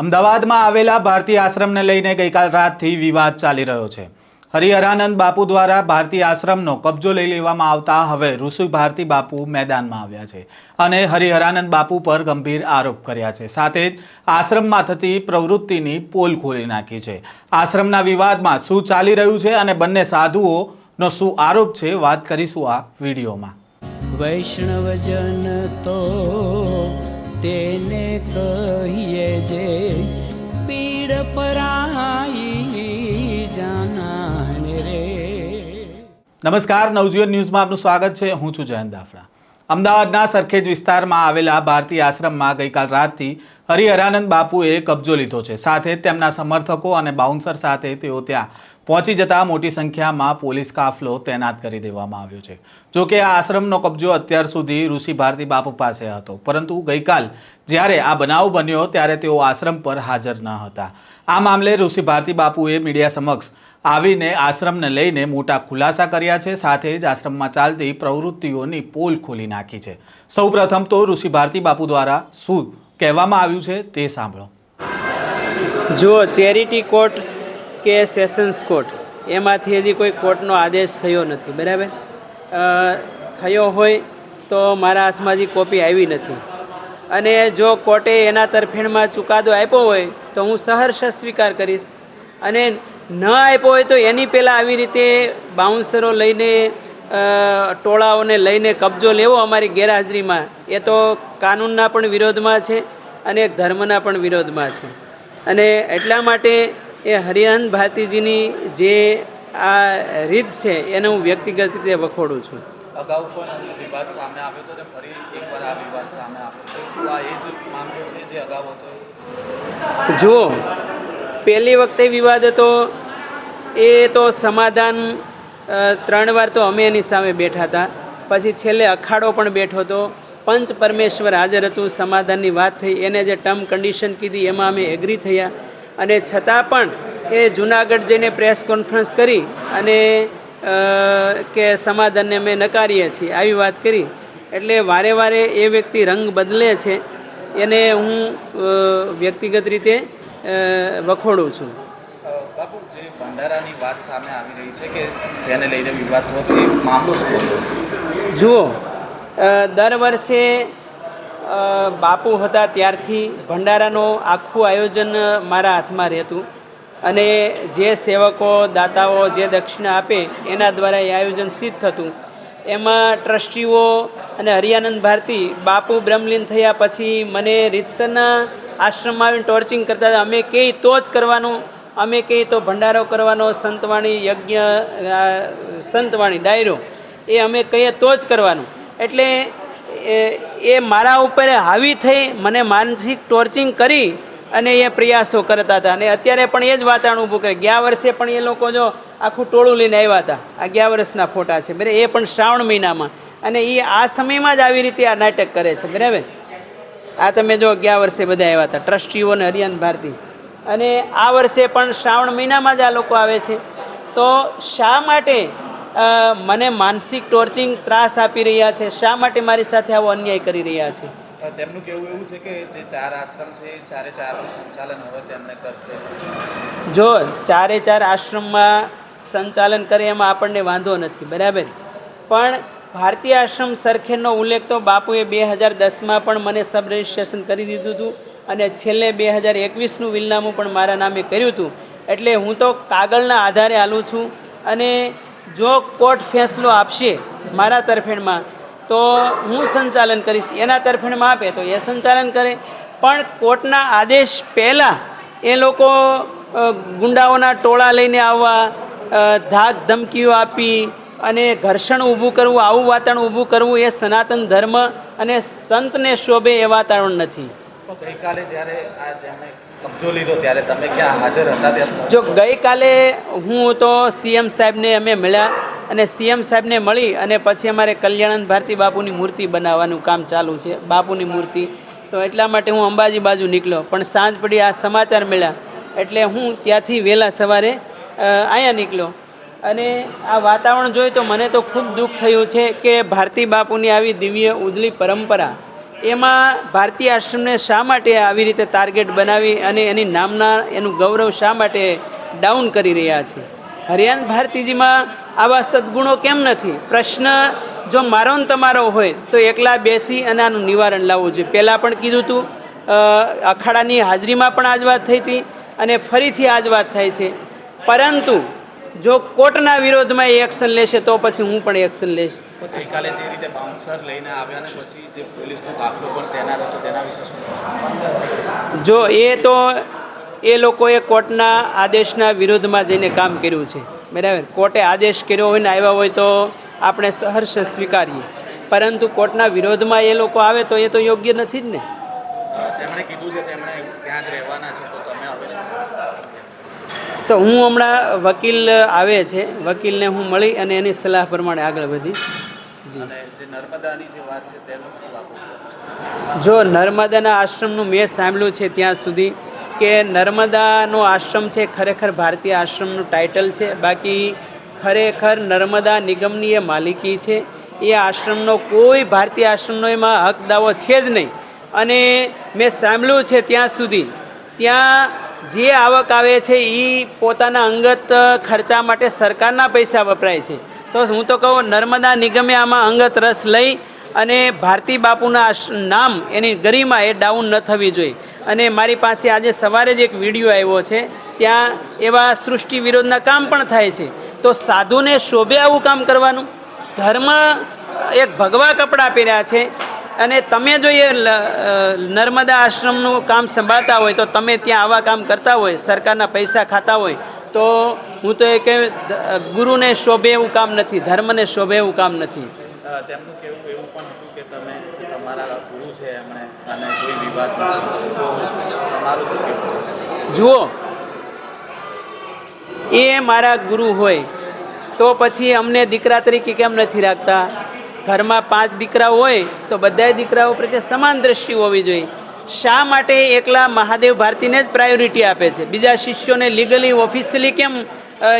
અમદાવાદમાં આવેલા ભારતીય આશ્રમને લઈને ગઈકાલ રાતથી વિવાદ ચાલી રહ્યો છે. હરિહરાનંદ બાપુ દ્વારા ભારતીય આશ્રમનો કબજો લઈ લેવામાં આવતા હવે ઋષિ ભારતી બાપુ મેદાનમાં આવ્યા છે અને હરિહરાનંદ બાપુ પર ગંભીર આરોપ કર્યા છે. સાથે જ આશ્રમમાં થતી પ્રવૃત્તિની પોલ ખોલી નાખી છે. આશ્રમના વિવાદમાં શું ચાલી રહ્યું છે અને બંને સાધુઓનો શું આરોપ છે વાત કરીશું આ વિડીયોમાં. વૈષ્ણવજન તો તેને કહીએ જે પીડ પરાઈ જાનાને રે. નમસ્કાર, નવજીવન ન્યૂઝમાં આપનું સ્વાગત છે. હું છું જયંત દાફડા. અમદાવાદના સરખેજ વિસ્તારમાં આવેલા ભારતીય આશ્રમમાં ગઈકાલ રાતથી હરિહરાનંદ બાપુએ કબજો લીધો છે. સાથે તેમના સમર્થકો અને બાઉન્સર સાથે તેઓ ત્યાં પહોંચી જતા મોટી સંખ્યામાં પોલીસ કાફલો તૈનાત કરી દેવામાં આવ્યો છે. જો કે આ આશ્રમનો કબજો અત્યાર સુધી ઋષિ ભારતી બાપુ પાસે હતો. પરંતુ ગઈકાલ જ્યારે આ બનાવ બન્યો ત્યારે તેઓ આશ્રમ પર હાજર ન હતા. આ મામલે ઋષિ ભારતી બાપુએ મીડિયા સમક્ષ આવીને આશ્રમને લઈને મોટા ખુલાસા કર્યા છે. સાથે જ આશ્રમમાં ચાલતી પ્રવૃત્તિઓની પોલ ખોલી નાખી છે. સૌપ્રથમ તો ઋષિ ભારતી બાપુ દ્વારા શું કહેવામાં આવ્યું છે તે સાંભળો. જુઓ, ચેરિટી કોર્ટ કે સેશન્સ કોર્ટ? એમાંથી હજી કોઈ કોર્ટનો આદેશ થયો નથી, બરાબર? થયો હોય તો મારા હાથમાં હજી કોપી આવી નથી. અને જો કોર્ટે એના તરફેણમાં ચુકાદો આપ્યો હોય તો હું સહર્ષ સ્વીકાર કરીશ. અને ન આપ્યો હોય તો એની પહેલાં આવી રીતે બાઉન્સરો લઈને ટોળાઓને લઈને કબજો લેવો અમારી ગેરહાજરીમાં. એ તો કાનૂનના પણ વિરોધમાં છે અને ધર્મના પણ વિરોધમાં છે. અને એટલા માટે એ હરિહન ભારતીજીની જે આ રીત છે એને હું વ્યક્તિગત રીતે વખોડું છું. અગાઉ પણ વિવાદ સામે આવ્યો હતો ફરી એકવાર આ વિવાદ સામે આવ્યો તો શું આ એ જ મામલો છે જે અગાઉ હતો? જુઓ પહેલી વખતે વિવાદ હતો એ તો સમાધાન ત્રણ વાર તો અમે એની સામે બેઠા હતા. પછી છેલ્લે અખાડો પણ બેઠો હતો. પંચ પરમેશ્વર હાજર હતું સમાધાનની વાત થઈ એને જે ટર્મ કન્ડિશન કીધી એમાં અમે એગ્રી થયા. અને છતાં પણ એ જુનાગઢ જઈને પ્રેસ કોન્ફરન્સ કરી અને કે સમાધાનને અમે નકારીએ છીએ. આવી વાત કરી. એટલે વારે વારે એ વ્યક્તિ રંગ બદલે છે. એને હું વ્યક્તિગત રીતે વખોડું છું. બાપુ જે ભંડારાની વાત સામે આવી રહી છે કે જેને લઈને વિવાદ થયો એ મામલો શું જુઓ દર વર્ષે બાપુ હતા ત્યારથી ભંડારાનું આખું આયોજન મારા હાથમાં રહેતું. અને જે સેવકો, દાતાઓ જે દક્ષિણા આપે, એના દ્વારા એ આયોજન સિદ્ધ થતું. એમાં ટ્રસ્ટીઓ અને હરિયાનંદ ભારતી, બાપુ બ્રહ્મલીન થયા પછી મને રીતસરના આશ્રમમાં આવીને ટોર્ચિંગ કરતા હતા. અમે કહી તો જ કરવાનું, અમે કહી તો ભંડારો કરવાનો, સંતવાણી યજ્ઞ સંતવાણી ડાયરો, એ અમે કહીએ તો જ કરવાનું. એટલે એ મારા ઉપર હાવી થઈ, મને માનસિક ટોર્ચિંગ કરી અને એ પ્રયાસો કરતા હતા. અને અત્યારે પણ એ જ વાતાવરણ ઊભું કરે. ગયા વર્ષે પણ એ લોકો જો આખું ટોળું લઈને આવ્યા હતા. આ ગયા વર્ષના ફોટા છે. બરાબર? એ પણ શ્રાવણ મહિનામાં. અને એ આ સમયમાં જ આવી રીતે આ નાટક કરે છે. બરાબર? આ તમે જો ગયા વર્ષે બધા આવ્યા હતા. ટ્રસ્ટીઓ અને હરિયાન ભારતી. અને આ વર્ષે પણ શ્રાવણ મહિનામાં જ આ લોકો આવે છે. તો શા માટે મને માનસિક ટોર્ચિંગ ત્રાસ આપી રહ્યા છે. શા માટે મારી સાથે આવો અન્યાય કરી રહ્યા છે? તેમનું કહેવું એવું છે કે જે ચાર આશ્રમ છે ચારે ચારનું સંચાલન હવે તેમને કરશે? જો ચારે ચાર આશ્રમમાં સંચાલન કરે એમાં આપણને વાંધો નથી બરાબર? પણ ભારતીય આશ્રમ સરખેનો ઉલ્લેખ તો બાપુએ બે હજાર દસમાં પણ મને સબ રજિસ્ટ્રેશન કરી દીધું હતું અને છેલ્લે બે હજાર એકવીસનું વિલનામું પણ મારા નામે કર્યું હતું. એટલે હું તો કાગળના આધારે હાલું છું અને જો કોર્ટ ફેંસલો આપશે મારા તરફેણમાં, તો હું સંચાલન કરીશ, એના તરફેણમાં આપે તો એ સંચાલન કરે. પણ કોર્ટના આદેશ પહેલાં એ લોકો ગુંડાઓના ટોળા લઈને આવવા ધાક ધમકીઓ આપી અને ઘર્ષણ ઊભું કરવું, આવું વાતાવરણ ઊભું કરવું એ સનાતન ધર્મ અને સંતને શોભે એ વાતાવરણ નથી. ગઈકાલે જ્યારે આ જેમણે કબજો લીધો ત્યારે તમે ક્યાં હાજર હતા ત્યાં જો ગઈકાલે હું તો સીએમ સાહેબને અમે મળ્યા અને સીએમ સાહેબને મળી અને પછી અમારે કલ્યાણંદ ભારતી બાપુની મૂર્તિ બનાવવાનું કામ ચાલુ છે બાપુની મૂર્તિ. તો એટલા માટે હું અંબાજી બાજુ નીકળ્યો. પણ સાંજ પડી આ સમાચાર મળ્યા. એટલે હું ત્યાંથી વહેલા સવારે અહીંયા નીકળ્યો. અને આ વાતાવરણ જોઈ તો મને તો ખૂબ દુઃખ થયું છે કે ભારતી બાપુની આવી દિવ્ય ઉજળી પરંપરા એમાં ભારતીય આશ્રમને શા માટે આવી રીતે ટાર્ગેટ બનાવી અને એની નામના એનું ગૌરવ શા માટે ડાઉન કરી રહ્યા છે? હરિયાણ ભારતીજીમાં આવા સદગુણો કેમ નથી? પ્રશ્ન, જો મારો ને તમારો હોય, તો એકલા બેસી અને આનું નિવારણ લાવવું જોઈએ. પહેલાં પણ કીધું હતું અખાડાની હાજરીમાં પણ આજ વાત થઈ હતી અને ફરીથી આજ વાત થાય છે. પરંતુ જો કોર્ટના વિરોધમાં એ એક્શન લેશે તો પછી હું પણ એક્શન લઈશ. ગઈકાલે જે રીતે બાઉન્સર લઈને આવ્યા ને પછી જે પોલીસનો કાફલો પણ તૈનાત હતો તેના વિશે શું જો એ તો એ લોકોએ કોર્ટના આદેશના વિરોધમાં જઈને કામ કર્યું છે. બરાબર? કોર્ટે આદેશ કર્યો હોય ને આવ્યા હોય તો આપણે સહર્ષ સ્વીકારીએ. પરંતુ કોર્ટના વિરોધમાં એ લોકો આવે તો એ તો યોગ્ય નથી જ ને. તેમણે કીધું છે તેમણે ત્યાં જ રહેવાના છે તો તમે હવે શું તો હું હમણાં વકીલ આવે છે વકીલને હું મળી અને એની સલાહ પ્રમાણે આગળ વધી. જી. નર્મદાની જે વાત છે તેનું જો નર્મદાના આશ્રમનું મેં સાંભળ્યું છે ત્યાં સુધી કે નર્મદાનો આશ્રમ છે ખરેખર ભારતીય આશ્રમનું ટાઇટલ છે. બાકી ખરેખર નર્મદા નિગમની એ માલિકી છે. એ આશ્રમનો કોઈ ભારતીય આશ્રમનો એમાં હક દાવો છે જ નહીં. અને મેં સાંભળ્યું છે ત્યાં સુધી ત્યાં જે આવક આવે છે એ પોતાના અંગત ખર્ચા માટે સરકારના પૈસા વપરાય છે. તો હું તો કહું, નર્મદા નિગમે આમાં અંગત રસ લઈ અને ભારતી બાપુના નામ એની ગરિમા એ ડાઉન ન થવી જોઈએ. અને મારી પાસે આજે સવારે જ એક વીડિયો આવ્યો છે, ત્યાં એવા સૃષ્ટિ વિરોધના કામ પણ થાય છે. તો સાધુને શોભે આવું કામ કરવાનું? ધર્મ એક ભગવા કપડાં પહેર્યા છે અને તમે જો એ નર્મદા આશ્રમનું કામ સંભાળતા હોય તો તમે ત્યાં આવા કામ કરતા હોય સરકારના પૈસા ખાતા હોય તો હું તો એ કે ગુરુને શોભે એવું કામ નથી ધર્મને શોભે એવું કામ નથી. તેમનું કહેવું એવું પણ હતું કે તમે તમારા ગુરુ છે એમણે અને કોઈ વિવાદ તમારું શું કહેવું જુઓ એ મારા ગુરુ હોય તો પછી અમને દીકરા તરીકે કેમ નથી રાખતા? ઘરમાં પાંચ દીકરા હોય તો બધાય દીકરાઓ પ્રત્યે સમાન દ્રષ્ટિ હોવી જોઈએ. શા માટે એકલા મહાદેવ ભારતીને જ પ્રાયોરિટી આપે છે? બીજા શિષ્યોને લીગલી ઓફિશિયલી કેમ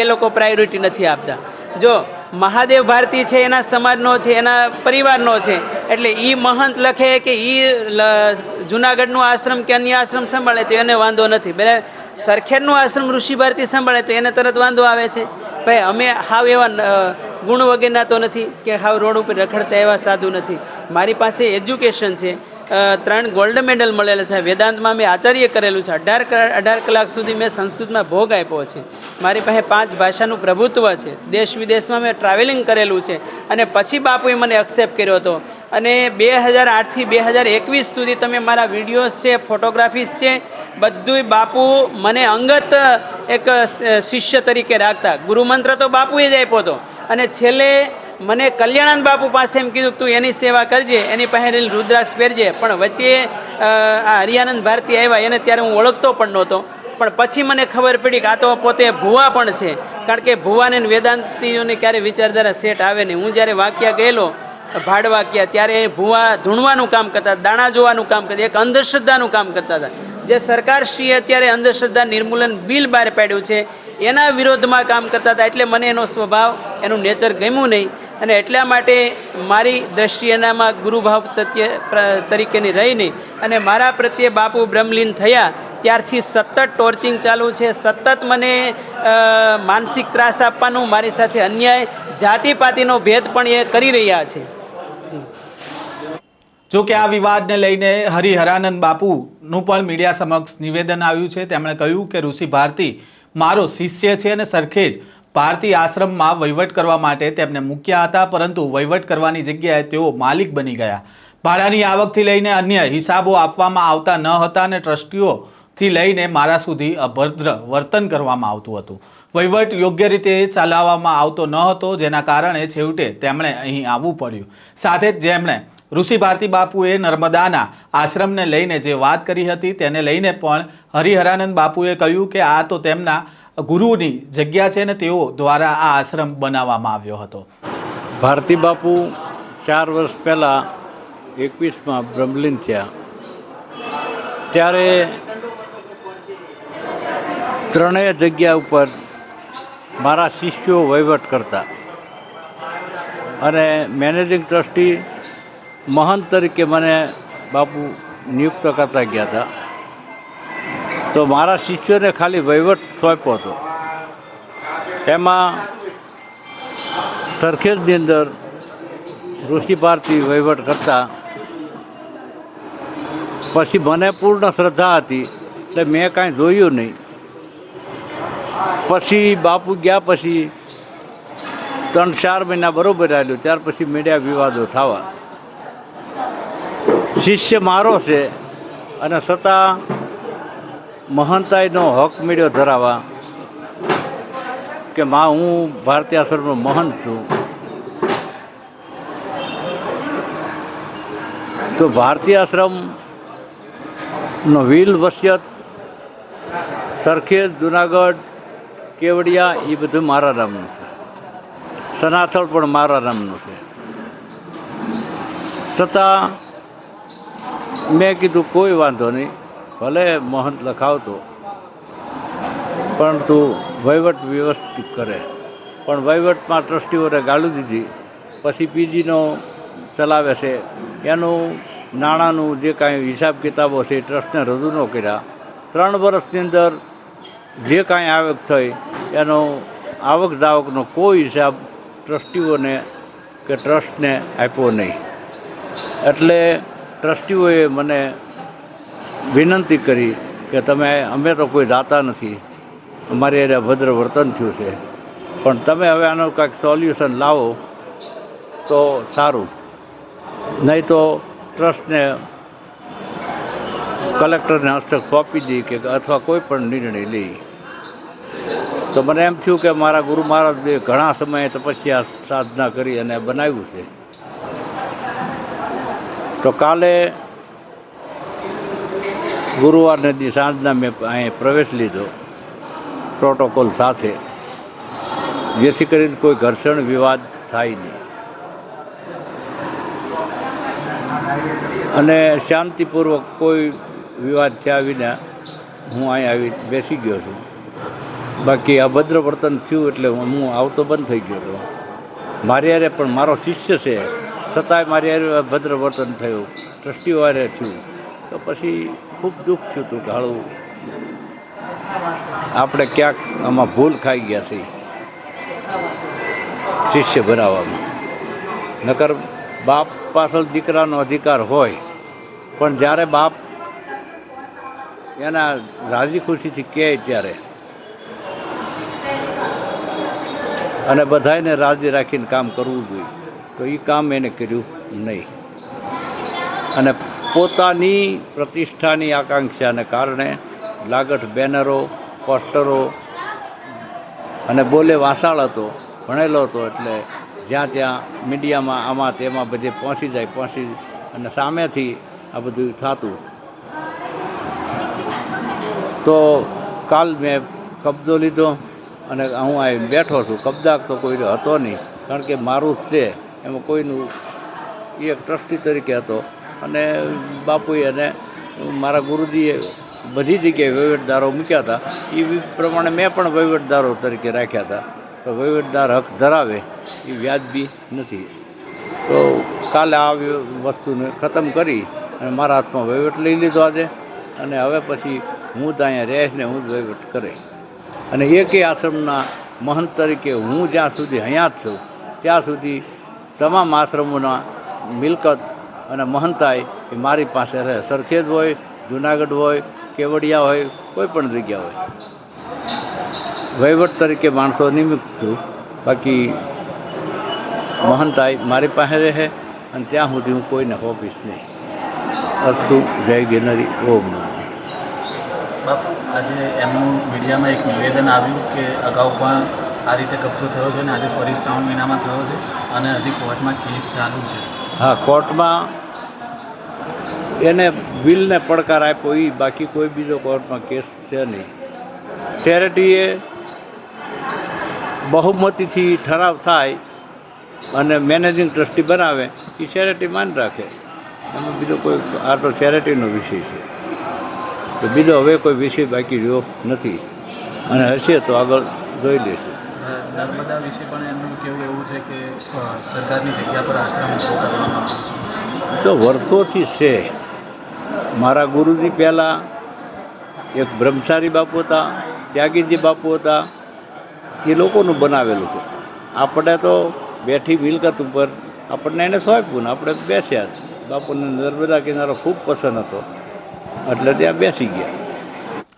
એ લોકો પ્રાયોરિટી નથી આપતા? જો મહાદેવ ભારતી છે, એના સમાજનો છે, એના પરિવારનો છે, એટલે એ મહંત લખે કે એ જુનાગઢનું આશ્રમ કે અન્ય આશ્રમ સંભાળે તો એને વાંધો નથી. બરાબર? સરખેરનું આશ્રમ ઋષિ ભારતી સંભાળે તો એને તરત વાંધો આવે છે. ભાઈ, અમે હાવ એવા ગુણ વગેરેના તો નથી કે હાવ રોડ ઉપર રખડતા એવા સાધુ નથી. મારી પાસે એજ્યુકેશન છે. ત્રણ ગોલ્ડ મેડલ મળેલા છે. વેદાંતમાં મેં આચાર્ય કરેલું છે. અઢાર અઢાર કલાક સુધી મેં સંસ્કૃતમાં ભોગ આપ્યો છે. મારી પાસે પાંચ ભાષાનું પ્રભુત્વ છે. દેશ વિદેશમાં મેં ટ્રાવેલિંગ કરેલું છે. અને પછી બાપુએ મને એક્સેપ્ટ કર્યો હતો. અને બે હજાર આઠથી બે હજાર એકવીસ સુધી તમે મારા વિડીયોઝ છે ફોટોગ્રાફીસ છે, બધુંય બાપુ મને અંગત એક શિષ્ય તરીકે રાખતા. ગુરુમંત્ર તો બાપુએ જ આપ્યો હતો. અને છેલ્લે મને કલ્યાણાનંદ બાપુ પાસે એમ કીધું, તું એની સેવા કરજે, એની પાસે રુદ્રાક્ષ પહેરજે. પણ વચ્ચે આ હરિયાનંદ ભારતી આવ્યા, એને ત્યારે હું ઓળખતો પણ નહોતો. પણ પછી મને ખબર પડી કે આ તો પોતે ભુવા પણ છે. કારણ કે ભુવાને વેદાંતિઓને ક્યારે વિચારધારા સેટ આવે નહીં. હું જ્યારે વાક્યા ગયેલો ભાડવાક્યા, ત્યારે એ ભુવા ધૂણવાનું કામ કરતા, દાણા જોવાનું કામ કરતા, એક અંધશ્રદ્ધાનું કામ કરતા હતા. જે સરકારશ્રીએ અત્યારે અંધશ્રદ્ધા નિર્મૂલન બિલ બહાર પાડ્યું છે એના વિરોધમાં કામ કરતા હતા એટલે મને એનો સ્વભાવ, એનું નેચર ગમ્યું નહીં. અને એટલા માટે મારી દ્રષ્ટિએ એનામાં ગુરુભાવ તત્ય તરીકેની રહી નહીં. અને મારા પ્રત્યે બાપુ બ્રહ્મલીન થયા, ત્યારથી સતત ટોર્ચિંગ ચાલુ છે. સતત મને માનસિક ત્રાસ આપવાનું, મારી સાથે અન્યાય, જાતિપાતિનો ભેદ પણ એ કરી રહ્યા છે. જો કે આ વિવાદને લઈને હરિહરાનંદ બાપુનું પણ મીડિયા સમક્ષ નિવેદન આવ્યું છે. તેમણે કહ્યું કે ઋષિ ભારતી મારો શિષ્ય છે અને સરખેજ. ભારતીય આશ્રમમાં વહીવટ કરવા માટે તેમને મૂક્યા હતા, પરંતુ વહીવટ કરવાની જગ્યાએ તેઓ માલિક બની ગયા. ભાડાની આવકથી લઈને અન્ય હિસાબો આપવામાં આવતા ન હતા અને ટ્રસ્ટીઓથી લઈને મારા સુધી અભદ્ર વર્તન કરવામાં આવતું હતું. વહીવટ યોગ્ય રીતે ચલાવવામાં આવતો ન હતો, જેના કારણે છેવટે તેમણે અહીં આવવું પડ્યું. સાથે જ જેમણે ઋષિ ભારતી બાપુએ નર્મદાના આશ્રમને લઈને જે વાત કરી હતી તેને લઈને પણ હરિહરાનંદ બાપુએ કહ્યું કે આ તો તેમના ગુરુની જગ્યા છે ને તેઓ દ્વારા આ આશ્રમ બનાવવામાં આવ્યો હતો. ભારતી બાપુ ચાર વર્ષ પહેલાં એકવીસમાં બ્રહ્મલીન થયા. ત્યારે ત્રણેય જગ્યા ઉપર મારા શિષ્યો વહીવટ કરતા. અને મેનેજિંગ ટ્રસ્ટી મહંત તરીકે મને બાપુ નિયુક્ત કરતા ગયા હતા. તો મારા શિષ્યોને ખાલી વહીવટ સોંપ્યો હતો. એમાં સરખેજની અંદર ઋષિ ભારતી વહીવટ કરતા પછી મને પૂર્ણ શ્રદ્ધા હતી, એટલે મેં કાંઈ જોયું નહીં. પછી બાપુ ગયા પછી ત્રણ ચાર મહિના બરાબર આવ્યું ત્યાર પછી મીડિયા વિવાદો થવા. શિષ્ય મારો છે અને છતાં મહંતાઈનો હક મેળ્યો ધરાવવા કે માં, હું ભારતીય આશ્રમનો મહંત છું. તો ભારતીય આશ્રમનો વિલ વસિયત, સરખેજ, જુનાગઢ, કેવડિયા એ બધું મારા નામનું છે. સનાથળ પણ મારા નામનું છે. છતાં મેં કીધું, કોઈ વાંધો નહીં. ભલે મહંત લખાવતો, પરંતુ વહીવટ વ્યવસ્થિત કરે. પણ વહીવટમાં ટ્રસ્ટીઓને ગાળું દીધી. પછી પીજીનો ચલાવે છે. એનું નાણાંનું જે કાંઈ હિસાબ કિતાબો છે, એ ટ્રસ્ટને રજૂ ન કર્યા. ત્રણ વર્ષની અંદર જે કાંઈ આવક થઈ, એનો આવક જાવકનો કોઈ હિસાબ ટ્રસ્ટીઓને કે ટ્રસ્ટને આપ્યો નહીં. એટલે ટ્રસ્ટીઓએ મને વિનંતી કરી કે તમે, અમે તો કોઈ દાતા નથી. અમારે એને ભદ્ર વર્તન થયું છે. પણ તમે હવે આનું કાંઈક સોલ્યુશન લાવો તો સારું. નહીં તો ટ્રસ્ટને કલેક્ટરને હસ્તક સોંપી દઈ કે અથવા કોઈ પણ નિર્ણય લઈ તો મને એમ થયું કે મારા ગુરુ મહારાજે ઘણા સમયે તપસ્યા સાધના કરી અને બનાવ્યું છે. તો કાલે ગુરુવારને દી સાંજના મેં અહીં પ્રવેશ લીધો, પ્રોટોકોલ સાથે, જેથી કરીને કોઈ ઘર્ષણ વિવાદ થાય નહીં. અને શાંતિપૂર્વક કોઈ વિવાદ થયા વિના હું અહીં આવી બેસી ગયો છું. બાકી અભદ્ર વર્તન થયું એટલે હું આવતો બંધ થઈ ગયો હતો. મારી યારે પણ મારો શિષ્ય છે. છતાંય મારી ભદ્ર વર્તન થયું, ટ્રસ્ટીઓ હારે થયું. તો પછી ખૂબ દુઃખ થયું હતું કે આપણે ક્યાંક આમાં ભૂલ ખાઈ ગયા છે શિષ્ય બનાવવામાં નકર બાપ પાછળ દીકરાનો અધિકાર હોય, પણ જ્યારે બાપ એના રાજી ખુશીથી કહે ત્યારે અને બધાને રાજી રાખીને કામ કરવું જોઈએ. તો એ કામ એને કર્યું નહીં. અને પોતાની પ્રતિષ્ઠાની આકાંક્ષાને કારણે લાગઠ બેનરો, પોસ્ટરો અને બોલે વાસાળ હતો, ભણેલો હતો એટલે જ્યાં ત્યાં મીડિયામાં આમાં તેમાં બધે પહોંચી જાય, પહોંચી અને સામેથી આ બધું થતું. તો કાલ મેં કબજો લીધો અને હું અહીં બેઠો છું. કબજાક તો કોઈ હતો નહીં. કારણ કે મારું જ છે. એમાં કોઈનું એ એક ટ્રસ્ટી તરીકે હતો. અને બાપુએ અને મારા ગુરુજીએ બધી જગ્યાએ વહીવટદારો મૂક્યા હતા. એ પ્રમાણે મેં પણ વહીવટદારો તરીકે રાખ્યા હતા. તો વહીવટદાર હક ધરાવે એ વ્યાજબી નથી. તો કાલે આ વસ્તુને ખતમ કરી અને મારા હાથમાં વહીવટ લઈ લીધો આજે. અને હવે પછી હું જ અહીંયા રહેશ ને હું જ વહીવટ કરે. અને એકેય આશ્રમના મહંત તરીકે હું જ્યાં સુધી અહીંયા જ છું, ત્યાં સુધી તમામ આશ્રમોના મિલકત અને મહંતાઈ એ મારી પાસે રહે. સરખેજ હોય, જુનાગઢ હોય, કેવડિયા હોય, કોઈ પણ જગ્યા હોય. વહીવટ તરીકે માણસો નિમિત્ત છું. બાકી મહંતાઈ મારી પાસે રહે અને ત્યાં સુધી હું કોઈને હોપીશ નહીં. અસ્તુ, જય ગિરનરી, ઓમ બાપુ, આજે એમનું મીડિયામાં એક નિવેદન આવ્યું કે અગાઉ પણ આ રીતે કબજો થયો છે અને આજે ફરી શ્રાવણ મહિનામાં થયો છે અને હજી કોર્ટમાં કેસ ચાલુ છે. હા કોર્ટમાં એને બિલને પડકાર આપ્યો એ બાકી કોઈ બીજો કોર્ટમાં કેસ છે નહીં. ચેરિટીએ બહુમતીથી ઠરાવ થાય અને મેનેજિંગ ટ્રસ્ટી બનાવે એ ચેરિટી માન રાખે. એમાં બીજો કોઈ આ તો ચેરિટીનો વિષય છે. તો બીજો હવે કોઈ વિષય બાકી રહ્યો નથી. અને હશે તો આગળ જોઈ લઈશું. અ, નર્મદા વિશે પણ એમનું કેવું એવું છે કે સરકારની જગ્યા પર આશ્રમ ઊભો કરવામાં તો વર્ષોથી છે. મારા ગુરુજી પહેલાં એક બ્રહ્મચારી બાપુ હતા, ત્યાગીજી બાપુ હતા. એ લોકોનું બનાવેલું છે. આપણે તો બેઠી મિલકત ઉપર આપણને એને સોંપ્યું ને આપણે બેસ્યા જ. બાપુને નર્મદા કિનારો ખૂબ પસંદ હતો. એટલે ત્યાં બેસી ગયા.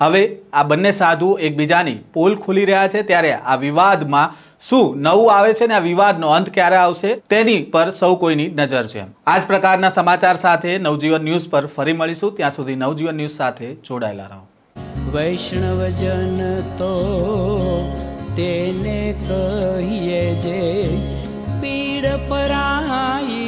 હવે આ બંને સાધુ એકબીજાની પોલ ખુલી રહ્યા છે ત્યારે આ વિવાદમાં શું નવું આવે છે ને આ વિવાદનો અંત ક્યારે આવશે તેની પર સૌ કોઈની નજર છે. આ જ પ્રકારના સમાચાર સાથે નવજીવન ન્યૂઝ પર ફરી મળીશું. ત્યાં સુધી નવજીવન ન્યૂઝ સાથે જોડાયેલા રહો. વૈષ્ણવજન તો તેને કહીએ જે પીડ પરાઈ